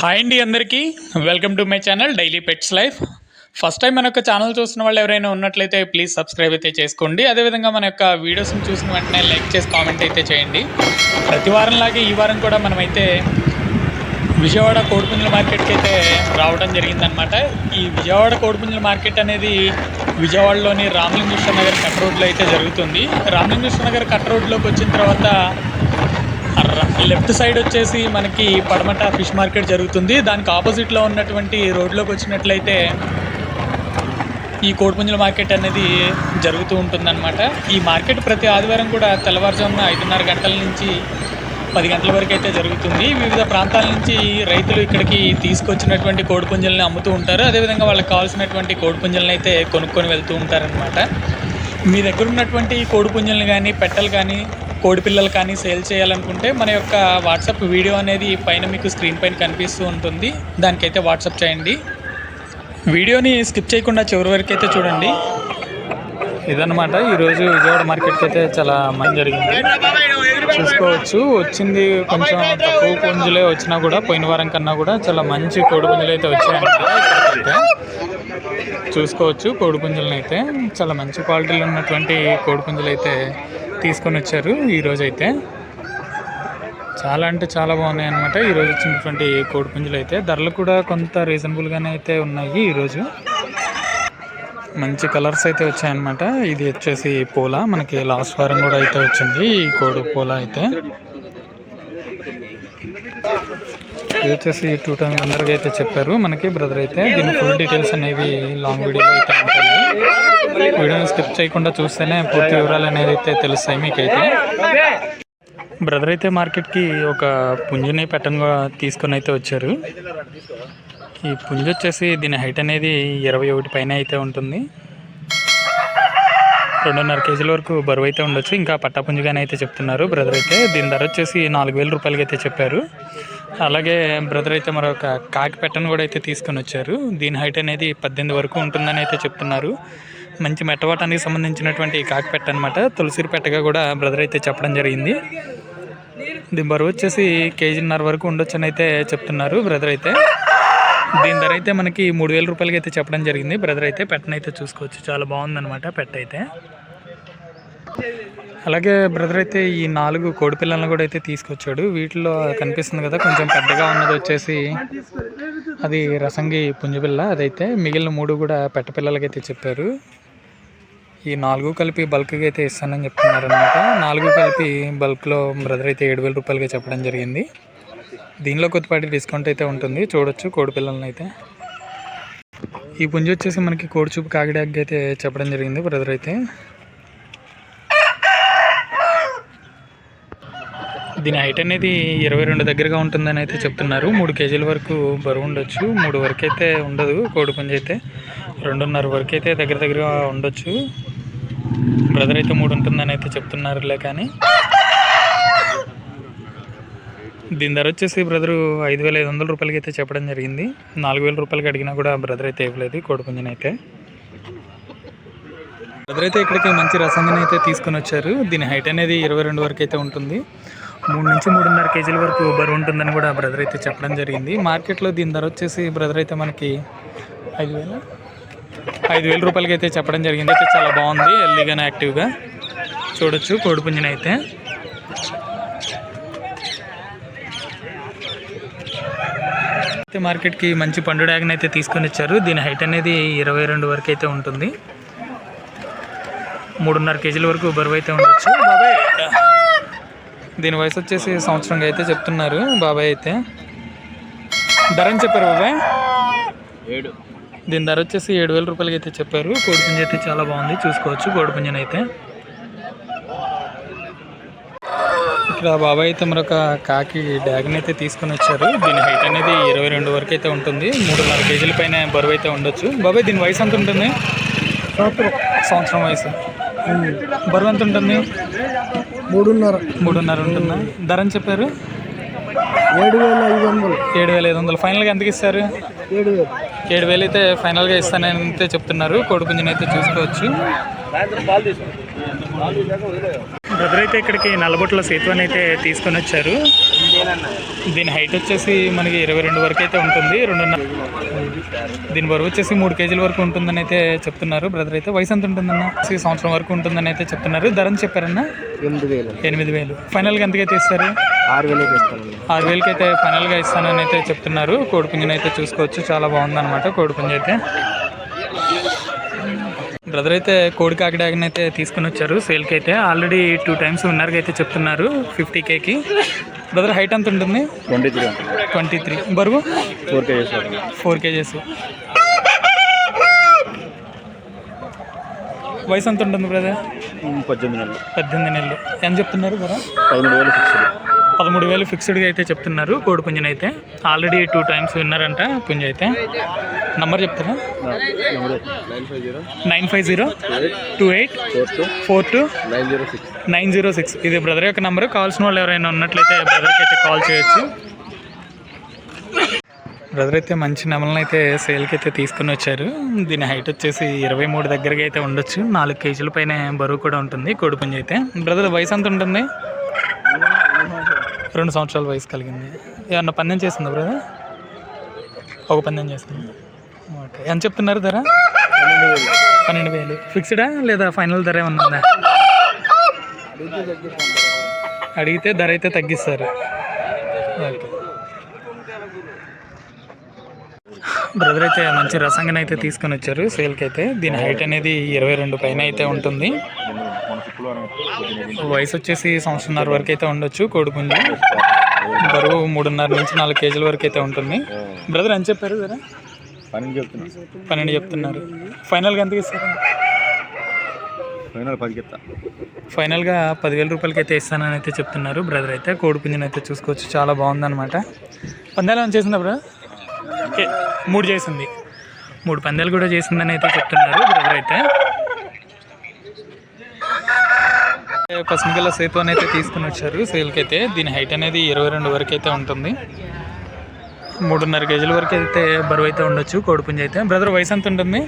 Hi అండి అందరికీ. Welcome to my channel daily pets life first time మన యొక్క ఛానల్ చూసిన వాళ్ళు ఎవరైనా ఉన్నట్లయితే ప్లీజ్ సబ్స్క్రైబ్ అయితే చేసుకోండి. అదేవిధంగా మన యొక్క వీడియోస్ని చూసిన వెంటనే లైక్ చేసి కామెంట్ అయితే చేయండి. ప్రతి వారంలాగే ఈ వారం కూడా మనమైతే విజయవాడ కోడిపుంజల మార్కెట్కి అయితే రావడం జరిగిందనమాట ఈ విజయవాడ కోడిపుంజల మార్కెట్ అనేది విజయవాడలోని రామలింగేశ్వర నగర్ కట్ రోడ్లో అయితే జరుగుతుంది. రామలింగేశ్వర నగర్ కట్ రోడ్లోకి వచ్చిన తర్వాత లెఫ్ట్ సైడ్ వచ్చేసి మనకి పడమట ఫిష్ మార్కెట్ జరుగుతుంది. దానికి ఆపోజిట్లో ఉన్నటువంటి రోడ్లోకి వచ్చినట్లయితే ఈ కోడిపుంజుల మార్కెట్ అనేది జరుగుతూ ఉంటుందన్నమాట. ఈ మార్కెట్ ప్రతి ఆదివారం కూడా తెల్లవారుజామున ఐదున్నర గంటల నుంచి పది గంటల వరకు అయితే జరుగుతుంది. వివిధ ప్రాంతాల నుంచి రైతులు ఇక్కడికి తీసుకొచ్చినటువంటి కోడిపుంజల్ని అమ్ముతూ ఉంటారు. అదేవిధంగా వాళ్ళకి కావాల్సినటువంటి కోడిపుంజల్ని అయితే కొనుక్కొని వెళ్తూ ఉంటారనమాట మీ దగ్గర ఉన్నటువంటి కోడి పుంజులను కానీ పెట్టలు కానీ కోడి పిల్లలు కానీ సేల్ చేయాలనుకుంటే మన యొక్క వాట్సాప్ వీడియో అనేది పైన మీకు స్క్రీన్ పైన కనిపిస్తూ ఉంటుంది. దానికైతే వాట్సాప్ చేయండి. వీడియోని స్కిప్ చేయకుండా చివరి వరకు అయితే చూడండి. ఇదన్నమాట. ఈరోజు విజయవాడ మార్కెట్కి అయితే చాలా మంచి జరిగింది. చూసుకోవచ్చు. వచ్చింది కొంచెం తక్కువ పుంజులే వచ్చినా కూడా పోయిన వారం కన్నా కూడా చాలా మంచి కోడి పుంజులు అయితే వచ్చాయన్నమాట చూసుకోవచ్చు. కోడిపుంజలను అయితే చాలా మంచి క్వాలిటీలో ఉన్నటువంటి కోడిపుంజలు అయితే తీసుకొని వచ్చారు ఈరోజు అయితే చాలా అంటే చాలా బాగున్నాయి అనమాట ఈరోజు వచ్చినటువంటి కోడిపుంజలు అయితే ధరలు కూడా కొంత రీజనబుల్గానే అయితే ఉన్నాయి ఈరోజు మంచి కలర్స్ అయితే వచ్చాయన్నమాట. ఇది వచ్చేసి పూల. మనకి లాస్ట్ వారం కూడా అయితే వచ్చింది ఈ కోడి పూల అయితే. ఇది వచ్చేసి టూ టైమ్ అందరికీ అయితే చెప్పారు. మనకి బ్రదర్ అయితే దీని ఫుల్ డీటెయిల్స్ అనేవి లాంగ్ వీడియోలో అయితే ఉంటుంది వీడియోని స్కిప్ చేయకుండా చూస్తేనే పూర్తి వివరాలు అనేది అయితే తెలుస్తాయి మీకైతే. బ్రదర్ అయితే మార్కెట్కి ఒక పుంజుని పెట్టన్గా తీసుకొని అయితే వచ్చారు. ఈ పుంజు వచ్చేసి దీని హైట్ అనేది ఇరవై ఒకటి పైన అయితే ఉంటుంది. రెండున్నర కేజీల వరకు బరువు అయితే ఉండొచ్చు. ఇంకా పట్టా కానీ అయితే చెప్తున్నారు. బ్రదర్ అయితే దీని ధర వచ్చేసి నాలుగు వేల రూపాయలకి అయితే చెప్పారు. అలాగే బ్రదర్ అయితే మరొక కాకి పెట్టను కూడా అయితే తీసుకొని వచ్చారు. దీని హైట్ అనేది పద్దెనిమిది వరకు ఉంటుందని అయితే చెప్తున్నారు. మంచి మెట్టవాటానికి సంబంధించినటువంటి కాకి పెట్ట అనమాట తులసిరి పెట్టగా కూడా బ్రదర్ అయితే చెప్పడం జరిగింది. దీని బరువు వచ్చేసి కేజీన్నర వరకు ఉండొచ్చు అని అయితే చెప్తున్నారు బ్రదర్ అయితే. దీని ధర అయితే మనకి మూడు వేల రూపాయలకి అయితే చెప్పడం జరిగింది. బ్రదర్ అయితే పెట్టనైతే చూసుకోవచ్చు. చాలా బాగుందన్నమాట పెట్ట అయితే. అలాగే బ్రదర్ అయితే ఈ నాలుగు కోడి పిల్లలను కూడా అయితే తీసుకొచ్చాడు. వీటిలో కనిపిస్తుంది కదా కొంచెం పెద్దగా ఉన్నది వచ్చేసి అది రసంగి పుంజపిల్ల. అదైతే మిగిలిన మూడు కూడా పెట్ట పిల్లలకైతే చెప్పారు. ఈ నాలుగు కలిపి బల్క్గా అయితే ఇస్తానని చెప్తున్నారు అనమాట నాలుగు కలిపి బల్క్లో బ్రదర్ అయితే ఏడు వేల రూపాయలుగా చెప్పడం జరిగింది. దీనిలో కొద్దిపాటి డిస్కౌంట్ అయితే ఉంటుంది. చూడొచ్చు కోడి పిల్లలని అయితే. ఈ పుంజు వచ్చేసి మనకి కోడి చూపు అయితే చెప్పడం జరిగింది బ్రదర్ అయితే. దీని హైట్ అనేది ఇరవై రెండు దగ్గరగా ఉంటుందని అయితే చెప్తున్నారు. మూడు కేజీల వరకు బరువు ఉండొచ్చు. మూడు వరకు అయితే ఉండదు. కోడి పుంజ అయితే రెండున్నర వరకు అయితే దగ్గర దగ్గరగా ఉండొచ్చు. బ్రదర్ అయితే మూడు ఉంటుందని అయితే చెప్తున్నారులే కానీ. దీని ధర వచ్చేసి బ్రదరు ఐదు వేల ఐదు వందల రూపాయలకి అయితే చెప్పడం జరిగింది. నాలుగు వేల రూపాయలకి అడిగినా కూడా బ్రదర్ అయితే ఇవ్వలేదు కోడిపుంజన అయితే. బ్రదర్ అయితే ఇక్కడికి మంచి రసంగిని అయితే తీసుకొని వచ్చారు. దీని హైట్ అనేది ఇరవై రెండు వరకు అయితే ఉంటుంది. మూడు నుంచి మూడున్నర కేజీల వరకు బరువు ఉంటుందని కూడా బ్రదర్ అయితే చెప్పడం జరిగింది. మార్కెట్లో దీని ధర వచ్చేసి బ్రదర్ అయితే మనకి ఐదు వేల? ఐదు వేల రూపాయలకి అయితే చెప్పడం జరిగింది. అయితే చాలా బాగుంది హెల్దీగానే యాక్టివ్గా చూడొచ్చు కోడిపుంజని అయితే. అయితే మార్కెట్కి మంచి పండు డ్యాగ్ని అయితే తీసుకొని ఇచ్చారు దీని హైట్ అనేది ఇరవై రెండు వరకు అయితే ఉంటుంది. మూడున్నర కేజీల వరకు బరువు అయితే ఉండొచ్చు. బాబాయ్ దీని వయసు వచ్చేసి సంవత్సరంగా అయితే చెప్తున్నారు బాబాయ్ అయితే. ధర అని చెప్పారు బాబాయ్? ఏడు. దీని ధర వచ్చేసి ఏడు వేల రూపాయలకి అయితే చెప్పారు. కోడిపుంజ అయితే చాలా బాగుంది. చూసుకోవచ్చు కోడిపుంజని అయితే. ఇక్కడ బాబాయ్ అయితే మరొక కాకి డ్యాగ్ని అయితే తీసుకొని వచ్చారు. దీని హైట్ అనేది ఇరవై రెండు వరకు అయితే ఉంటుంది. మూడున్నర కేజీల పైన బరువు అయితే ఉండొచ్చు. బాబాయ్ దీని వయసు ఎంత ఉంటుంది? సంవత్సరం. వయసు. బరువు ఎంత ఉంటుంది? మూడున్నర. మూడున్నర ఉంటుందా? ధర అని చెప్పారు? ఏడు వేల ఐదు వందలు. ఏడు వేల ఐదు వందలు. ఫైనల్గా ఎంతకి ఇస్తారు? ఏడు వేలు ఏడు వేలు అయితే ఫైనల్గా ఇస్తానని అయితే చెప్తున్నారు. కోడిపుంజని అయితే చూసుకోవచ్చు. బ్రదర్ అయితే ఇక్కడికి నల్లబొట్ల సేతువని అయితే తీసుకొని వచ్చారు. దీని హైట్ వచ్చేసి మనకి ఇరవై రెండు వరకు అయితే ఉంటుంది రెండున్నర దీని బరువు వచ్చేసి మూడు కేజీల వరకు ఉంటుందని అయితే చెప్తున్నారు బ్రదర్ అయితే వయసు ఎంత ఉంటుందన్న? సంవత్సరం వరకు ఉంటుందని అయితే చెప్తున్నారు. ధరని చెప్పారన్న? ఎనిమిది వేలు. ఎనిమిది వేలు. ఫైనల్గా ఎంతకైతే ఇస్తారు? ఆరు వేలకి ఇస్తాను ఆరు వేలకి అయితే ఫైనల్గా ఇస్తానని అయితే చెప్తున్నారు. కోడిపుంజుని అయితే చూసుకోవచ్చు. చాలా బాగుందన్నమాట కోడిపుంజు అయితే. బ్రదర్ అయితే కోడి కాకిడాగని అయితే తీసుకుని వచ్చారు. సేల్కి అయితే ఆల్రెడీ టూ టైమ్స్ విన్నర్గా అయితే చెప్తున్నారు ఫిఫ్టీ కేకి. బ్రదర్ హైట్ ఎంత ఉంటుంది? Twenty three. Twenty three. బరువు? Four kgs four kgs. వయసు ఎంత ఉంటుంది బ్రదర్? పద్దెనిమిది నెలలు. పద్దెనిమిది నెలలు. ఎంత చెప్తున్నారు బ్రదర్? పదమూడు వేలు ఫిక్స్ పదమూడు వేలు ఫిక్స్డ్గా అయితే చెప్తున్నారు కోడి పుంజుని అయితే. ఆల్రెడీ టూ టైమ్స్ విన్నారంట పుంజ అయితే. నంబర్ చెప్తారా? Nine five zero. Nine five zero. Two eight four two nine zero six. ఇది బ్రదర్ యొక్క నెంబర్. కావాల్సిన వాళ్ళు ఎవరైనా ఉన్నట్లయితే బ్రదర్కి అయితే కాల్ చేయొచ్చు. బ్రదర్ అయితే మంచి నెమలను అయితే సేల్కి అయితే తీసుకుని వచ్చారు. దీని హైట్ వచ్చేసి ఇరవై మూడు దగ్గరగా అయితే ఉండొచ్చు. నాలుగు కేజీల పైన బరువు కూడా ఉంటుంది కోడిపుంజి అయితే. బ్రదర్ వయసు ఎంత ఉంటుంది? రెండు సంవత్సరాల వయసు కలిగింది. ఏమన్నా పందెం చేస్తుందా బ్రదర్ ఒక పందెం చేసింది. ఓకే. ఎంత చెప్తున్నారు ధర? పన్నెండు వేలు. ఫిక్స్డా లేదా ఫైనల్ ధర ఏమన్నా ఉందా? అడిగితే ధర అయితే తగ్గిస్తారు. ఓకే. బ్రదర్ అయితే మంచి రసంగనైతే అయితే తీసుకొని వచ్చారు. సేల్కి అయితే. దీని హైట్ అనేది ఇరవై రెండు పైన అయితే ఉంటుంది. వయసు వచ్చేసి సంవత్సరంన్నర వరకు అయితే ఉండొచ్చు కోడిపుంజు. బరువు మూడున్నర నుంచి నాలుగు కేజీల వరకు అయితే ఉంటుంది. బ్రదర్ ఎంత చెప్పారు ధర పని చెప్తున్నా. పన్నెండు చెప్తున్నారు. ఫైనల్గా ఎంతకి ఇస్తారు? ఫైనల్ ఎత్తా ఫైనల్గా పదివేల రూపాయలకి అయితే ఇస్తానని అయితే చెప్తున్నారు బ్రదర్ అయితే. కోడిపుంజుని అయితే చూసుకోవచ్చు చాలా బాగుందన్నమాట. పందాలు ఏమైనా చేసిందా బ్రదర్? ఓకే మూడు చేసింది. మూడు పందాలు కూడా చేసిందని అయితే చెప్తున్నారు బ్రదర్ అయితే. పసుమిగల సేతు అని అయితే తీసుకుని వచ్చారు. సేల్కి అయితే దీని హైట్ అనేది ఇరవై రెండు వరకు అయితే ఉంటుంది. మూడున్నర కేజీల వరకు అయితే బరువు అయితే ఉండొచ్చు కోడిపుంజ అయితే. బ్రదర్ వయసు ఎంత ఉంటుంది?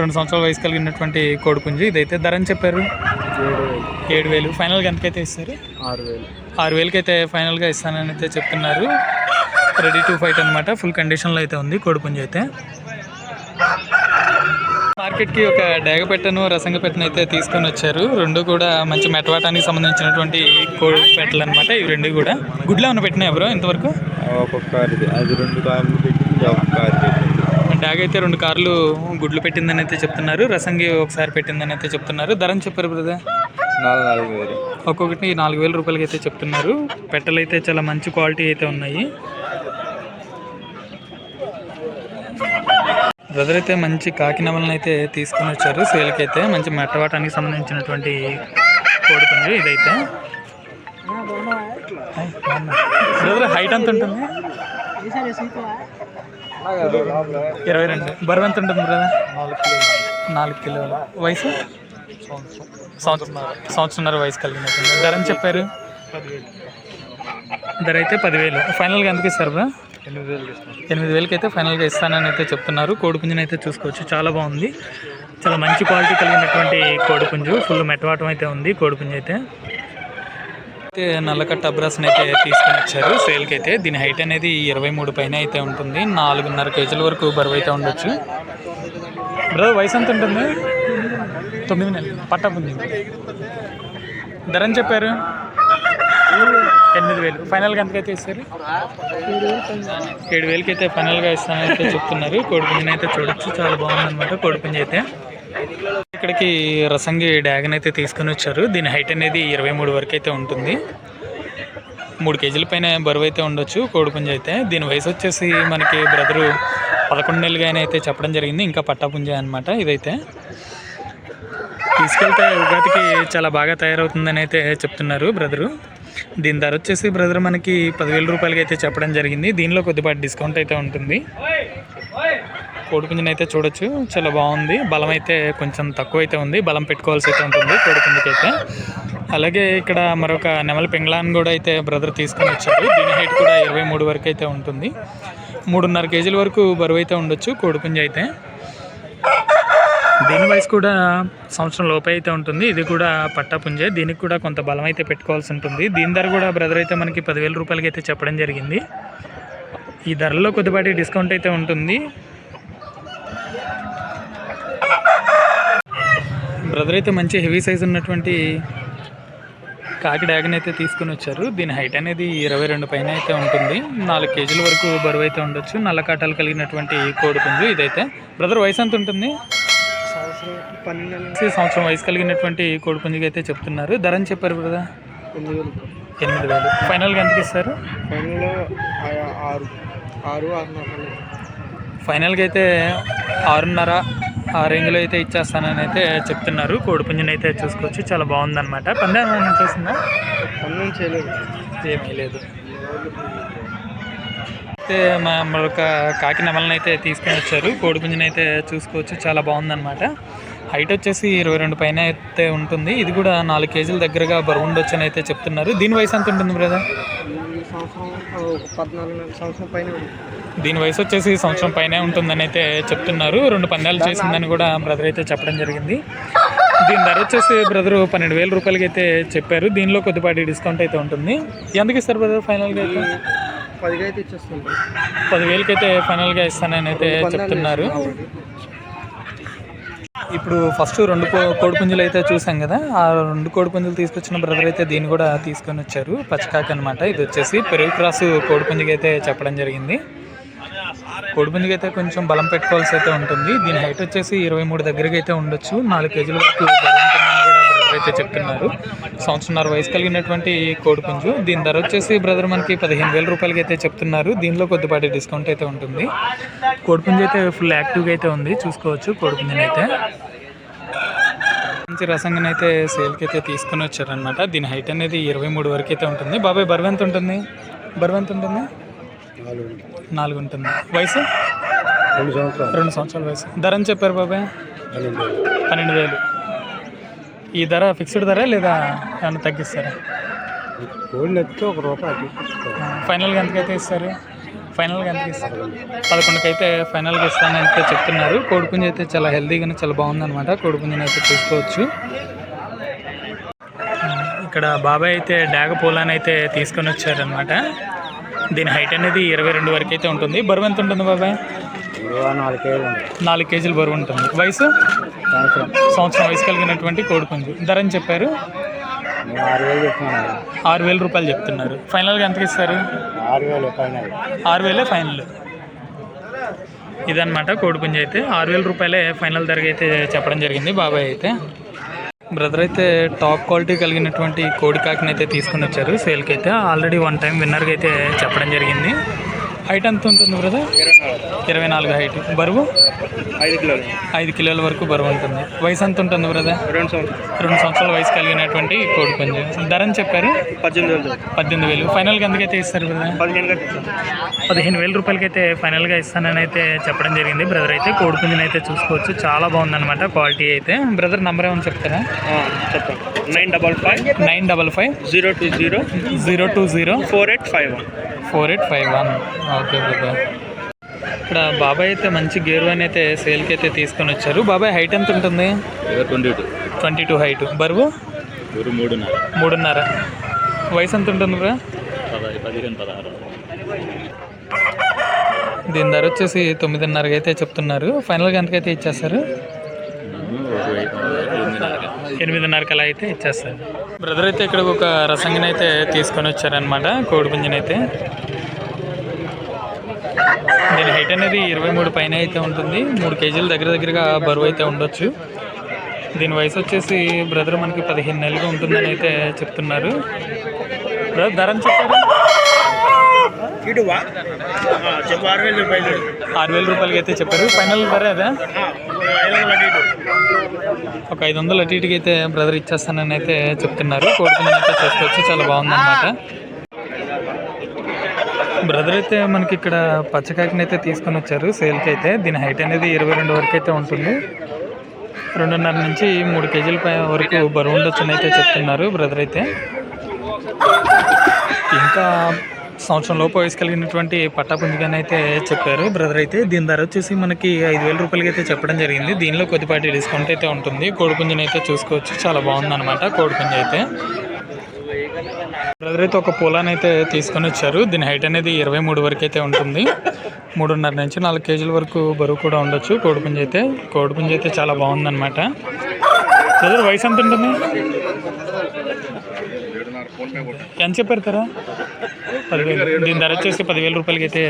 రెండు సంవత్సరాలు వయసు కలిగినటువంటి కోడిపుంజు ఇదైతే ధర అని చెప్పారు. ఏడు వేలు. ఏడు వేలు. ఫైనల్గా ఎంతకైతే ఇస్తారు? ఆరు వేలు. ఆరు వేలకి అయితే ఫైనల్గా ఇస్తానని అయితే చెప్తున్నారు. రెడీ టు ఫైట్ అనమాట ఫుల్ కండిషన్లో అయితే ఉంది కోడిపుంజు అయితే. మార్కెట్కి ఒక డేగ పెట్టను రసంగ పెట్టను అయితే తీసుకొని వచ్చారు. రెండు కూడా మంచి మెటవాటానికి సంబంధించినటువంటి కోడి పెట్టలు అనమాట ఇవి రెండు కూడా. గుడ్లో ఉన్న పెట్టినాయి బ్రో ఇంతవరకు? అది రెండు కార్లు డాగ్ అయితే రెండు కార్లు గుడ్లు పెట్టిందని అయితే చెప్తున్నారు. రసంగి ఒకసారి పెట్టిందని అయితే చెప్తున్నారు. ధరని చెప్పారు బ్రదర్? ఒక్కొక్కటి నాలుగు వేల రూపాయలకి అయితే చెప్తున్నారు. పెట్టలు అయితే చాలా మంచి క్వాలిటీ అయితే ఉన్నాయి. బ్రదర్ అయితే మంచి కాకి అయితే తీసుకుని వచ్చారు. సేల్కి అయితే మంచి మెట్టవాటానికి సంబంధించినటువంటి కోడి పుంజు ఇదైతే. బ్రదర్ హైట్ ఎంత ఉంటుంది? ఇరవై రెండు. బరువు ఎంత ఉంటుంది బ్రదర్? నాలుగు కిలోలు. వయసు? సంవత్సరం. సంవత్సరంన్నర వయసు కలిగినట్టుంది ధర అని చెప్పారు? ధర అయితే పదివేలు. ఫైనల్గా ఎందుకు ఇస్తారు బ్రా ఎనిమిది వేలకి అయితే ఫైనల్గా ఇస్తానని అయితే చెప్తున్నారు. కోడిపుంజుని అయితే చూసుకోవచ్చు. చాలా బాగుంది. చాలా మంచి క్వాలిటీ కలిగినటువంటి కోడిపుంజు. ఫుల్ మెట్టవాటం అయితే ఉంది కోడిపుంజు అయితే. అయితే నల్లకట్ట అబ్రాస్ని అయితే తీసుకొని వచ్చారు. సేల్కి అయితే దీని హైట్ అనేది ఇరవై మూడు పైన అయితే ఉంటుంది. నాలుగున్నర కేజీల వరకు బరువు అయితే ఉండొచ్చు. బ్రదర్ వయసు ఎంత ఉంటుంది? తొమ్మిది నెలలు. పట్టపుంది ధర అని చెప్పారు? ఎనిమిది వేలు. ఫైనల్గా ఎంతకైతే ఇస్తారు? ఏడు వేలకి అయితే ఫైనల్గా ఇస్తానని అయితే చెప్తున్నారు. కోడిపుంజని అయితే చూడొచ్చు. చాలా బాగుందన్నమాట కోడిపుంజ అయితే. ఇక్కడికి రసంగి డ్యాగన్ అయితే తీసుకొని వచ్చారు. దీని హైట్ అనేది ఇరవై మూడు వరకు అయితే ఉంటుంది. మూడు కేజీల పైన బరువు అయితే ఉండొచ్చు కోడిపుంజ అయితే. దీని వయసు వచ్చేసి మనకి బ్రదరు పదకొండు నెలలుగానే అయితే చెప్పడం జరిగింది. ఇంకా పట్టాపుంజ అనమాట ఇదైతే. తీసుకెళ్తే ఉగాదికి చాలా బాగా తయారవుతుందని అయితే చెప్తున్నారు బ్రదరు. దీని ధర వచ్చేసి బ్రదర్ మనకి పదివేల రూపాయలకి అయితే చెప్పడం జరిగింది. దీనిలో కొద్దిపాటి డిస్కౌంట్ అయితే ఉంటుంది. కోడిపుంజుని అయితే చూడొచ్చు. చాలా బాగుంది. బలం అయితే కొంచెం తక్కువ అయితే ఉంది. బలం పెట్టుకోవాల్సి అయితే ఉంటుంది కోడిపుంజకి అయితే అలాగే ఇక్కడ మరొక నెమల పింగ్లాన్ కూడా అయితే బ్రదర్ తీసుకొని వచ్చారు. దీని హైట్ కూడా ఇరవై మూడు వరకు అయితే ఉంటుంది. మూడున్నర కేజీల వరకు బరువు అయితే ఉండొచ్చు కోడిపుంజ అయితే. దీని వయసు కూడా సంవత్సరం లోపే అయితే ఉంటుంది. ఇది కూడా పట్టాపుంజే దీనికి కూడా కొంత బలం అయితే పెట్టుకోవాల్సి ఉంటుంది. దీని ధర కూడా బ్రదర్ అయితే మనకి పదివేల రూపాయలకి అయితే చెప్పడం జరిగింది. ఈ ధరలో కొద్దిపాటి డిస్కౌంట్ అయితే ఉంటుంది. బ్రదర్ అయితే మంచి హెవీ సైజ్ ఉన్నటువంటి కాకి డ్యాగన్ అయితే తీసుకుని వచ్చారు. దీని హైట్ అనేది ఇరవై రెండు పైన అయితే ఉంటుంది. నాలుగు కేజీల వరకు బరువు అయితే ఉండొచ్చు. నల్ల కాటాలు కలిగినటువంటి కోడి పుంజు ఇదైతే. బ్రదర్ వయసు ఎంత ఉంటుంది? సంవత్సరం వయసు కలిగినటువంటి కోడి పుంజుకి అయితే చెప్తున్నారు. ధర అని చెప్పారు బ్రదర్ ఎనిమిది వేలు. ఫైనల్గా ఎంతకి ఇస్తారు? ఆరు ఆరు. ఫైనల్గా అయితే ఆరున్నర ఆ రేంజ్లో అయితే ఇచ్చేస్తానని అయితే చెప్తున్నారు. కోడి పుంజుని అయితే చూసుకోవచ్చు. చాలా బాగుందన్నమాట. పందాం ఏమైనా చేసిందా? పన్నెండు చేయలేదు. ఏమీ లేదు. అయితే మా మరొక కాకి నెమలని అయితే తీసుకొని వచ్చారు. కోడి పుంజుని అయితే చూసుకోవచ్చు. చాలా బాగుందన్నమాట. హైట్ వచ్చేసి ఇరవై రెండు పైన అయితే ఉంటుంది. ఇది కూడా నాలుగు కేజీల దగ్గరగా బరువు ఉండొచ్చు అని అయితే చెప్తున్నారు. దీని వయసు ఎంత ఉంటుంది బ్రదర్. దీని వయసు వచ్చేసి సంవత్సరం పైనే ఉంటుందని అయితే చెప్తున్నారు. రెండు పందాలు చేసిందని కూడా బ్రదర్ అయితే చెప్పడం జరిగింది. దీని ధర వచ్చేసి బ్రదర్ పన్నెండు వేల రూపాయలకి అయితే చెప్పారు. దీనిలో కొద్దిపాటి డిస్కౌంట్ అయితే ఉంటుంది. ఎందుకు ఇస్తారు బ్రదర్ ఫైనల్గా అయితే? ఇచ్చేస్తుంది పదివేలకి అయితే ఫైనల్గా ఇస్తానని అయితే చెప్తున్నారు. ఇప్పుడు ఫస్ట్ రెండు కో- కోడి పుంజులు అయితే చూసాం కదా ఆ రెండు కోడి పుంజులు తీసుకొచ్చిన బ్రదర్ అయితే దీన్ని కూడా తీసుకొని వచ్చారు పచ్చకాకి అనమాట ఇది వచ్చేసి పెరుగు క్రాస్ కోడి పుంజుకి అయితే చెప్పడం జరిగింది. కోడి పుంజుకి అయితే కొంచెం బలం పెట్టుకోవాల్సి అయితే ఉంటుంది. దీని హైట్ వచ్చేసి ఇరవై మూడు దగ్గరకి అయితే ఉండొచ్చు. నాలుగు కేజీల వరకు బ్రదర్ అయితే చెప్తున్నారు. సంవత్సరంన్నర వయసు కలిగినటువంటి కోడి పుంజు దీని ధర వచ్చేసి బ్రదర్ మనకి పదిహేను వేల రూపాయలకి అయితే చెప్తున్నారు. దీనిలో కొద్దిపాటి డిస్కౌంట్ అయితే ఉంటుంది. కోడి పుంజు అయితే ఫుల్ యాక్టివ్గా అయితే ఉంది. చూసుకోవచ్చు కోడి పుంజుని అయితే. మంచి రసంగా అయితే సేల్కి అయితే తీసుకుని వచ్చారనమాట దీని హైట్ అనేది ఇరవై మూడు వరకు అయితే ఉంటుంది. బాబాయ్ బరువు ఎంత ఉంటుంది? బరువు ఎంత ఉంటుంది? నాలుగు ఉంటుంది. వయసు? రెండు సంవత్సరాల. వయసు. ధర అని చెప్పారు బాబాయ్? పన్నెండు వేలు. ఈ ధర ఫిక్స్డ్ ధర లేదా ఏమైనా తగ్గిస్తారా? కోళ్ళు ఎత్తే ఒక రూపాయి. ఫైనల్గా ఎంతకైతే ఇస్తారు? ఫైనల్గా ఎంతకి ఇస్తారు? పదకొండుకి అయితే ఫైనల్గా ఇస్తానని అయితే చెప్తున్నారు. కోడిపుంజి అయితే చాలా హెల్తీగానే చాలా బాగుందన్నమాట. కోడిపుంజిని అయితే చూసుకోవచ్చు ఇక్కడ బాబాయ్ అయితే డాగ పూలని అయితే తీసుకొని వచ్చారనమాట దీని హైట్ అనేది ఇరవై రెండు వరకు అయితే ఉంటుంది. బరువు ఎంత ఉంటుంది బాబాయ్. నాలుగు కేజీలు బరువు ఉంటుంది. వయసు? సంవత్సరం సంవత్సరం వయసు కలిగినటువంటి కోడిపుంజు ధర అని చెప్పారు? ఆరు వేలు రూపాయలు చెప్తున్నారు. ఫైనల్గా ఎంతకి ఇస్తారు? ఆరు వేలు ఫైనల్. ఇదన్నమాట కోడిపుంజ అయితే. ఆరు వేల రూపాయలే ఫైనల్ ధరగా అయితే చెప్పడం జరిగింది బాబాయ్ అయితే. బ్రదర్ అయితే టాప్ క్వాలిటీ కలిగినటువంటి కోడి కాకిని అయితే తీసుకుని వచ్చారు సేల్కి అయితే. ఆల్రెడీ వన్ టైం విన్నర్గా అయితే చెప్పడం జరిగింది. హైట్ ఎంత ఉంటుంది బ్రదర్? ఇరవై నాలుగు హైట్. బరువు? ఐదు కిలోలు. ఐదు కిలోల వరకు బరువు ఉంటుంది. వయసు ఎంత ఉంటుంది బ్రదర్? రెండు సంవత్సరాలు. రెండు సంవత్సరాల వయసు కలిగినటువంటి కోడి పుంజు. ధర అని చెప్పారు? పద్దెనిమిది వేలు. పద్దెనిమిది వేలు. ఫైనల్గా ఎందుకైతే ఇస్తారు బ్రదర్? పదిహేను వేల రూపాయలకి అయితే ఫైనల్గా ఇస్తానని అయితే చెప్పడం జరిగింది. బ్రదర్ అయితే కోడిపుంజిని అయితే చూసుకోవచ్చు. చాలా బాగుందన్నమాట క్వాలిటీ అయితే. బ్రదర్ నెంబర్ ఏమైనా చెప్తారా? చెప్తాను. Nine double five. Nine double five. Zero two zero. Zero two zero. Four eight five one. Four eight five one. Okay brother ఇక్కడ బాబాయ్ అయితే మంచి గేర్ వన్ అయితే సేల్కి అయితే తీసుకొని వచ్చారు. బాబాయ్ హైట్ ఎంత ఉంటుంది? Twenty two twenty two height. బరువు? మూడున్నర. మూడున్నర. వయసు ఎంత ఉంటుంది బ్రా? పదిహేను పదహారు. దీని ధర వచ్చేసి తొమ్మిదిన్నరగా అయితే చెప్తున్నారు. ఫైనల్గా ఎంతకైతే ఇచ్చేస్తారు. ఎనిమిదిన్నరకి. అలా అయితే ఇచ్చేస్తారు. బ్రదర్ అయితే ఇక్కడ ఒక రసంగిని అయితే తీసుకొని వచ్చారనమాట కోడిపుంజిని అయితే దీని హైట్ అనేది ఇరవై మూడు పైన అయితే ఉంటుంది. మూడు కేజీల దగ్గర దగ్గరగా బరువు అయితే ఉండొచ్చు. దీని వయసు వచ్చేసి బ్రదర్ మనకి పదిహేను నెలలుగా ఉంటుందని అయితే చెప్తున్నారు. బ్రదర్ ధర చెప్పారు? ఆరు వేలు రూపాయలకి అయితే చెప్పారు. ఫైనల్ ధర అదే? ఒక ఐదు వందలు అటు ఇటుకి అయితే బ్రదర్ ఇచ్చేస్తానని అయితే చెప్తున్నారు. కోడిపుంజని అయితే చేసుకోవచ్చు. చాలా బాగుందన్నమాట. బ్రదర్ అయితే మనకి ఇక్కడ పచ్చకాకిని అయితే తీసుకొని వచ్చారు. సేల్కి అయితే దీని హైట్ అనేది ఇరవై రెండు వరకు అయితే ఉంటుంది. రెండున్నర నుంచి మూడు కేజీల పై వరకు బరువు ఉండొచ్చని అయితే చెప్తున్నారు బ్రదర్ అయితే. ఇంకా సంవత్సరం లోపు వయసు కలిగినటువంటి పట్టాపుంజిగాని అయితే చెప్పారు బ్రదర్ అయితే. దీని ధర వచ్చేసి మనకి ఐదు వేల రూపాయలకి అయితే చెప్పడం జరిగింది. దీనిలో కొద్దిపాటి డిస్కౌంట్ అయితే ఉంటుంది. కోడిపుంజిని అయితే చూసుకోవచ్చు. చాలా బాగుందన్నమాట కోడిపుంజి అయితే. బ్రదర్ అయితే ఒక పూలాన్ని అయితే తీసుకొని వచ్చారు. దీని హైట్ అనేది ఇరవై మూడు వరకు అయితే ఉంటుంది. మూడున్నర నుంచి నాలుగు కేజీల వరకు బరువు కూడా ఉండొచ్చు. కోడిపుంజి అయితే కోడిపుంజి అయితే చాలా బాగుందన్నమాట. బ్రదర్ వయసు ఎంత ఉంటుంది? ఎంత చెప్పారు కదా పదివేలు. దీని ధర వచ్చేసి పదివేల రూపాయలకి అయితే